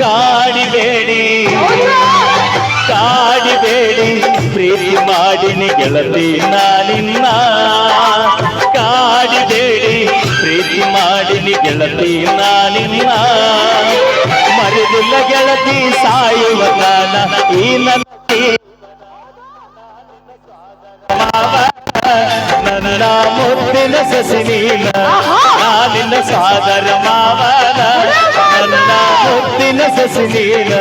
ಕಾಡಿಬೇಡಿ. ಕಾಡಿಬೇಡಿ, ಪ್ರೀತಿ ಮಾಡಿನಿ ಗೆಳತಿ ನಾನಿನ್ನ ಕಾಡಿಬೇಡಿ, ಪ್ರೀತಿ ಮಾಡಿನಿ ಗೆಳತಿ ನಾನಿನ್ನ ಮರೆದಿಲ್ಲ ಗೆಳತಿ, ಸಾಯುವ ಈ ನನ್ನ ನನ್ನ ಮುತ್ತಿನ ಸಸಿ ನೀಲ ನಾನಿನ ಸಾದರ ಮಾವನ. ನನ್ನ ಮುತ್ತಿನ ಸಸಿ ನೀಲ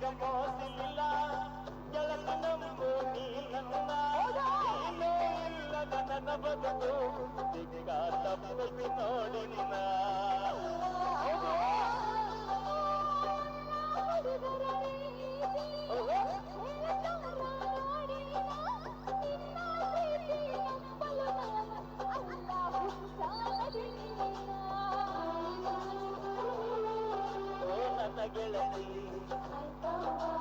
ಪ್ರೀತಿಯಾಗ ಮೋಸಲಿಲ್ಲ ಗೆಳತಿ ನಂಬು ನೀ ನನ್ನ ನೀನೇ ಇಲ್ಲದ ನನ್ನ ಬದುಕು ದಿಕ್ಕ ತಪ್ಪೈತಿ ನೋಡಿ ನಿನ್ನ ಓ ನನ್ನ ಗೆಳತಿ Oh,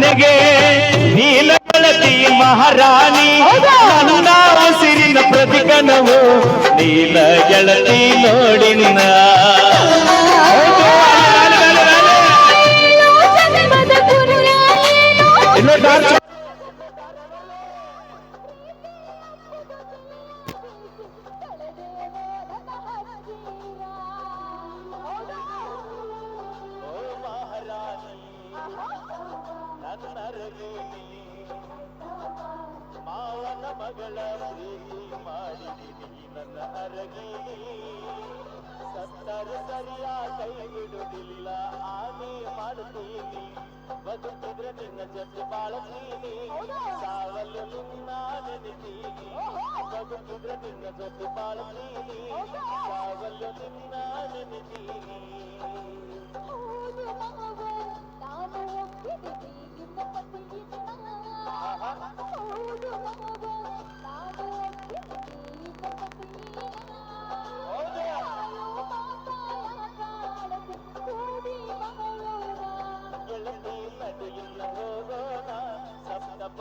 ಅರಮನೆಗೆ ನೀಲ ಮಹಾರಾಣಿ ನನ್ನ ಉಸಿರಿನ ಪ್ರತಿಕನವು ನೀಲ ಗೆಳತಿ ನೋಡಿನ ನನ್ನ ರಗಿಣಿ ಮಾವನ ಮಗಳ ಪ್ರೀತಿ ಮಾಡಿದಿನಿ ನನ್ನ ಅರಗಿಣಿ ಸತ್ತರ ಸರಿಯ ಕೈ ಬಿಡುವುದಿಲ್ಲ ಆನೆ ಮಾಡುತ್ತೀನಿ ಬದುಕಿದ್ರೆ ನಿನ್ನ ಜೊತೆ ಬಾಳತೀನಿ ಸಾವಲು ನಿನ್ನ ನೆನೆತೀನಿ ಬದುಕಿದ್ರೆ ನಿನ್ನ ಜೊತೆ ಬಾಳತೀನಿ ಸಾವಲು ನಿನ್ನ ನೆನೆತೀನಿ